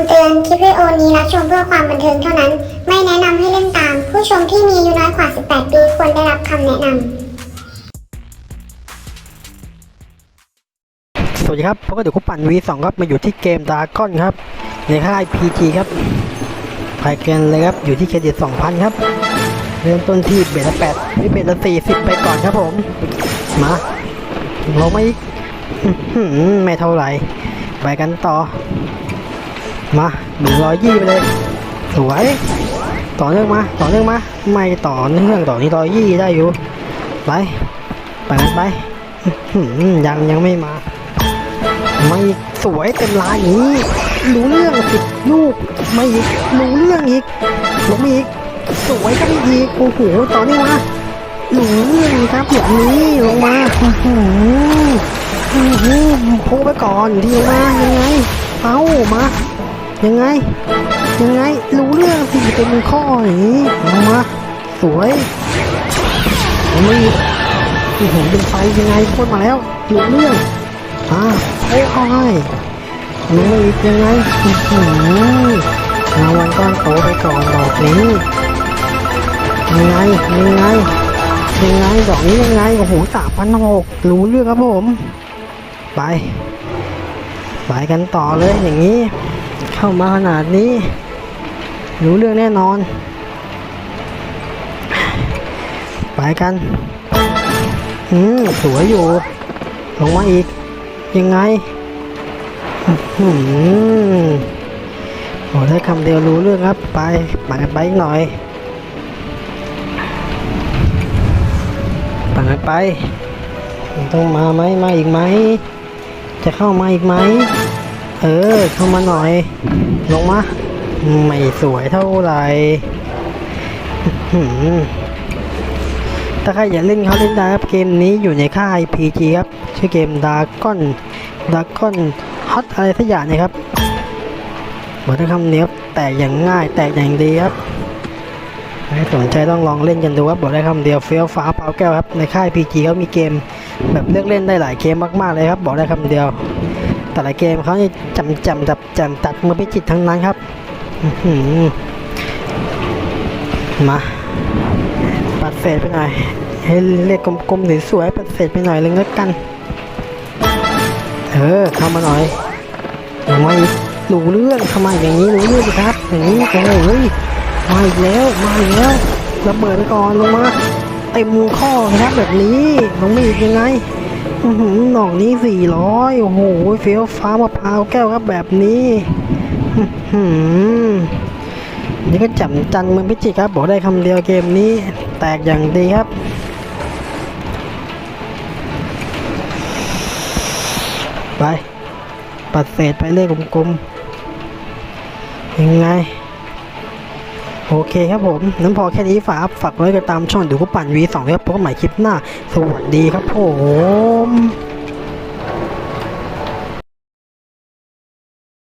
ำเตือน คลิปวิดีโอนี้รับชมเพื่อความบันเทิงเท่านั้น ไม่แนะนำให้เล่นตาม ผู้ชมที่มีอายุน้อยกว่า 18 ปีควรได้รับคำแนะนำ สวัสดีครับพบกับเดี๋ยวคุปปั่น V2 ครับมาอยู่ที่เกมดาก้อนครับ ในค่าย PG ครับภายเกินเลยครับ อยู่ที่เครดิต2,000 ครับ เริ่มต้นที่เบสละ8นี่เบสละ40 ไปก่อนครับผม มาลงมาอีกไม่เท่าไหร่ไปกันต่อ มาหนึ่งร้อยยี่ไปเลย สวย ต่อเนื่องมา ต่อเนื่องมา ไม่ต่อเนื่องต่อที่ร้อยยี่ได้อยู่ ไป ไปกันไป ยังยังไม่มา ไม่สวยเต็มลายอย่างนี้รู้เรื่องสิลูกไม่อีกรู้เรื่องอีกลงมาอีก สวยกันอีก โอ้โห ต่อนี่มารู้เรื่องครับแบบนี้ลงมาโอ้โหโอ้โหโค้ไปก่อนที่ลงมายังไง เอามา ยังไง ยังไง รู้เรื่องสิเต็มข้ออย่างนี้ลงมาสวยลงมาอีกโอ้โหเป็นไฟยังไงพ่นมาแล้วรู้เรื่องอ่าโอ้ยรู้อีกยังไงอื้อหือรางวัลก้อนโตไปก่อนดอกนี้ยังไงยังไงยังไงดอกนี้ยังไงโอ้โหสามพันหกรู้เรื่องครับผม ไป ไปกันต่อเลยอย่างนี้ เข้ามาขนาดนี้ รู้เรื่องแน่นอน ไปกัน อืมสวยอยู่ ลงมาอีก ยังไงหืมโอ้ได้คำเดียวรู้เรื่องครับ ไปปั่นกันไปอีกหน่อยปั่นกันไป ต้องมาไหมมาอีกไหม จะเข้ามาอีกไหม เออ เข้ามาหน่อย ลงมา ไม่สวยเท่าไหร่ถ้าใครอยากเล่นเขาเล่นได้ครับ เกมนี้อยู่ในค่าย PG ครับ ชื่อเกมดาก้อนดาก้อนฮอตอะไรสักอย่างเนี่ยครับบอกได้คำนี้ครับแตกอย่างง่ายแตกอย่างดีครับใครสนใจต้องลองเล่นกันดูครับบอกได้คำเดียวเฟี้ยวฟ้าเปล่าแก้วครับในค่าย PG เขามีเกม แบบเลือกเล่นได้หลายเกมมากๆเลยครับ บอกได้คำเดียว แต่ละเกมเขานี่จำจำจับจำตัดมือพิจิตทั้งนั้นครับมาปัดเศษไปหน่อย ให้เลขกลมๆสวยๆปัดเศษไปหน่อยเลยแล้วกัน เออเข้ามาหน่อยลงมาอีกรู้เรื่องเข้ามาอย่างนี้รู้เรื่องครับ อย่างนี้โอ้โหมาอีกแล้วมาอีกแล้วระเบิดไปก่อนลงมาเต็มข้อครับแบบนี้ลงมาอีกยังไง หือหน่องนี้สี่ร้อยโอ้โหเฟี้ยวฟ้ามะพร้าวแก้วครับแบบนี้หือนี่ก็จับจันเมืองพิจิตรครับบอกได้คำเดียวเกมนี้ แตกอย่างดีครับไป ปัดเศษไปเลขกลมๆยังไง โอเคครับผมนั้นพอแค่นี้ฝากฝากไว้กับตามช่องดูก็ปั่นวีสองแล้วพบกันใหม่คลิปหน้า สวัสดีครับผม